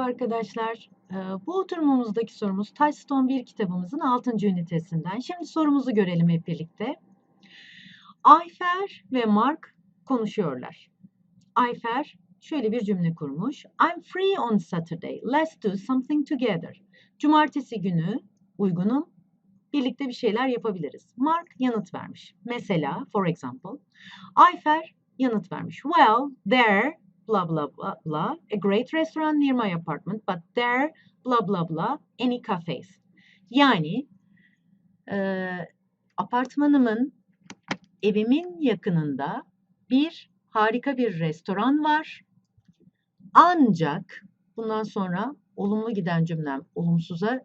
arkadaşlar. Ee, Bu oturumumuzdaki sorumuz Touchstone 1 kitabımızın 6. ünitesinden. Şimdi sorumuzu görelim hep birlikte. Ayfer ve Mark konuşuyorlar. Ayfer şöyle bir cümle kurmuş. I'm free on Saturday. Let's do something together. Cumartesi günü uygunum. Birlikte bir şeyler yapabiliriz. Mark yanıt vermiş. Mesela, for example, Ayfer yanıt vermiş. Well, there blah blah blah blah a great restaurant near my apartment but there blah blah blah any cafes. Yani eee, apartmanımın evimin yakınında bir harika bir restoran var. Ancak bundan sonra olumlu giden cümlem olumsuza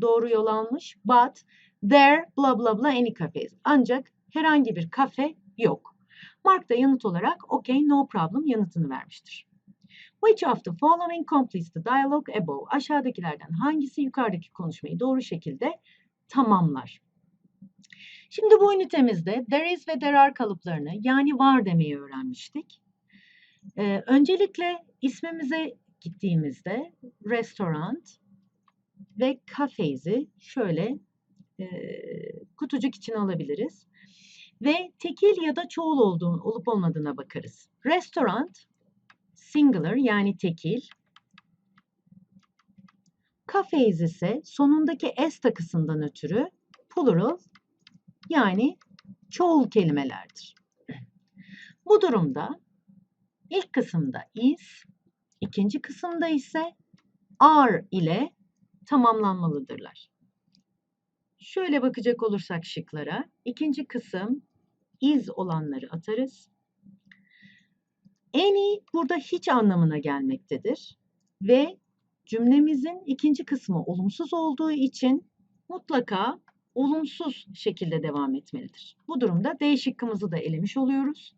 doğru yol almış. But there blah blah blah any cafes. Ancak herhangi bir kafe yok. Mark da yanıt olarak okay no problem yanıtını vermiştir. Which of the following completes the dialogue above? Aşağıdakilerden hangisi yukarıdaki konuşmayı doğru şekilde tamamlar? Şimdi bu ünitemizde there is ve there are kalıplarını yani var demeyi öğrenmiştik. Ee, öncelikle ismimize gittiğimizde restaurant ve cafes'i şöyle e, kutucuk içine alabiliriz ve tekil ya da çoğul olduğunu olup olmadığına bakarız. Restaurant singular yani tekil. Cafes ise sonundaki s takısından ötürü plural yani çoğul kelimelerdir. Bu durumda ilk kısımda is, ikinci kısımda ise are ile tamamlanmalıdırlar. Şöyle bakacak olursak şıklara, ikinci kısım is olanları atarız. Any burada hiç anlamına gelmektedir ve cümlemizin ikinci kısmı olumsuz olduğu için mutlaka olumsuz şekilde devam etmelidir. Bu durumda D şıkkımızı da elemiş oluyoruz.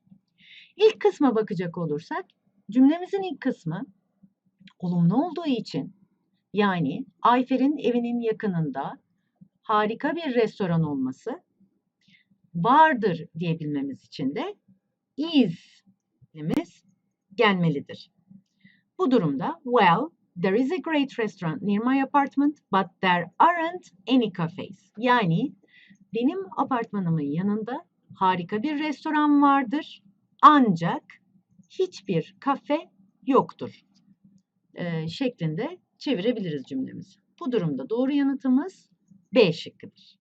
İlk kısma bakacak olursak cümlemizin ilk kısmı olumlu olduğu için yani Ayfer'in evinin yakınında harika bir restoran olması vardır diyebilmemiz için de is kelimemiz gelmelidir. Bu durumda well there is a great restaurant near my apartment but there aren't any cafes. Yani benim apartmanımın yanında harika bir restoran vardır ancak hiçbir kafe yoktur e, şeklinde çevirebiliriz cümlemizi. Bu durumda doğru yanıtımız B şıkkıdır.